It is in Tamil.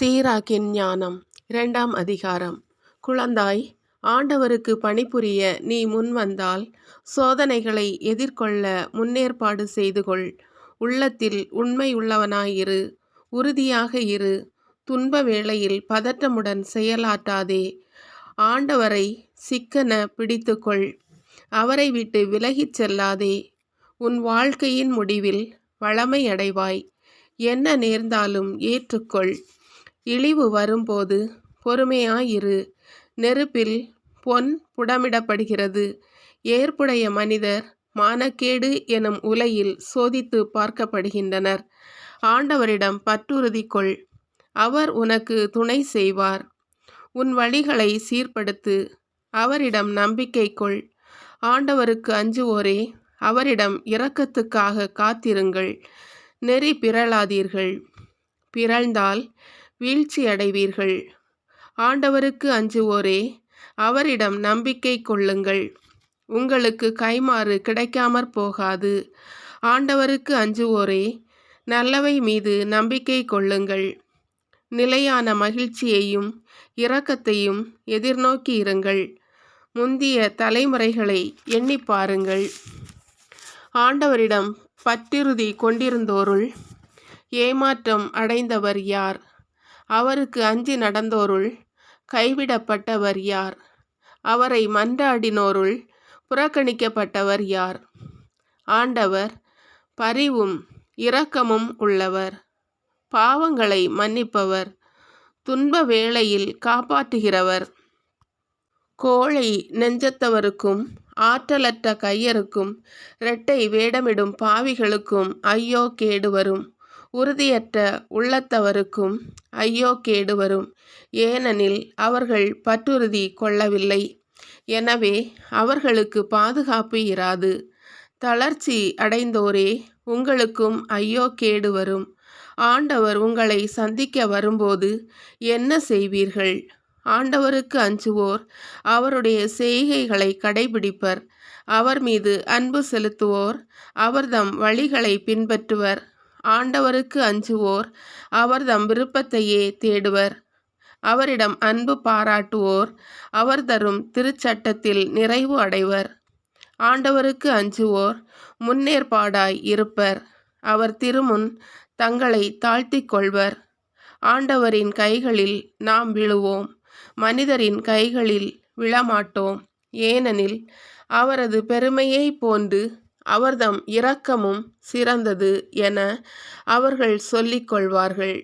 சீராக்கின் ஞானம். இரண்டாம் அதிகாரம். குழந்தாய் ஆண்டவருக்கு பணிபுரிய நீ முன்வந்தால் சோதனைகளை எதிர்கொள்ள முன்னேற்பாடு செய்து கொள். உள்ளத்தில் உண்மையுள்ளவனாயிரு உறுதியாக இரு. துன்ப வேளையில் பதற்றமுடன் செயலாற்றாதே. ஆண்டவரை சிக்கன பிடித்துக்கொள். அவரை விட்டு விலகிச் செல்லாதே. உன் வாழ்க்கையின் முடிவில் வளமையடைவாய். என்ன நேர்ந்தாலும் ஏற்றுக்கொள். இழிவு வரும்போது பொறுமையாயிரு. நெருப்பில் பொன் புடமிடப்படுகிறது. ஏற்புடைய மனிதர் மானக்கேடு எனும் உலையில் சோதித்து பார்க்கப்படுகின்றனர். ஆண்டவரிடம் பற்றுறுதி கொள் அவர் உனக்கு துணை செய்வார். உன் வழிகளை சீர்படுத்து. அவரிடம் நம்பிக்கை கொள். ஆண்டவருக்கு அஞ்சுவோரே. அவரிடம் இரக்கத்துக்காக காத்திருங்கள். நெறி பிறழாதீர்கள். பிறழ்ந்தால் வீழ்ச்சி அடைவீர்கள். ஆண்டவருக்கு அஞ்சுவோரே அவரிடம் நம்பிக்கை கொள்ளுங்கள். உங்களுக்கு கைமாறு கிடைக்காமற் போகாது. ஆண்டவருக்கு அஞ்சுவோரே நல்லவை மீது நம்பிக்கை கொள்ளுங்கள். நிலையான மகிழ்ச்சியையும் இரக்கத்தையும் எதிர்நோக்கி இருங்கள். முந்திய தலைமுறைகளை எண்ணி பாருங்கள். ஆண்டவரிடம் பற்றிருதி கொண்டிருந்தோருள் ஏமாற்றம் அடைந்தவர் யார்? அவருக்கு அஞ்சி நடந்தோருள் கைவிடப்பட்டவர் யார்? அவரை மன்றாடினோருள் புறக்கணிக்கப்பட்டவர் யார்? ஆண்டவர் பரிவும் இரக்கமும் உள்ளவர். பாவங்களை மன்னிப்பவர். துன்ப வேளையில் காப்பாற்றுகிறவர். கோழை நெஞ்சத்தவருக்கும் ஆற்றலற்ற கையருக்கும் இரட்டை வேடமிடும் பாவிகளுக்கும் ஐயோ கேடு வரும் உறுதியற்ற உள்ளத்தவருக்கும் ஐயோ கேடு வரும் ஏனெனில் அவர்கள் பற்றுறுதி கொள்ளவில்லை. எனவே அவர்களுக்கு பாதுகாப்பு இராது. தளர்ச்சி அடைந்தோரே உங்களுக்கும் ஐயோ கேடு வரும் ஆண்டவர் உங்களை சந்திக்க வரும்போது என்ன செய்வீர்கள்? ஆண்டவருக்கு அஞ்சுவோர் அவருடைய செய்கைகளை கடைபிடிப்பர். அவர் மீது அன்பு செலுத்துவோர் அவர்தம் வழிகளை பின்பற்றுவர். ஆண்டவருக்கு அஞ்சுவோர் அவர்தம் விருப்பத்தையே தேடுவர். அவரிடம் அன்பு பாராட்டுவோர் அவர் தரும் திருச்சட்டத்தில் நிறைவு அடைவர். ஆண்டவருக்கு அஞ்சுவோர் முன்னேற்பாடாய் இருப்பர். அவர் திருமுன் தங்களை தாழ்த்திக் கொள்வர் ஆண்டவரின் கைகளில் நாம் விழுவோம் மனிதரின் கைகளில் விழமாட்டோம். ஏனெனில் அவரது பெருமையை போன்று அவர்தம் இரக்கமும் சிறந்தது என அவர்கள் சொல்லிக் கொள்வார்கள்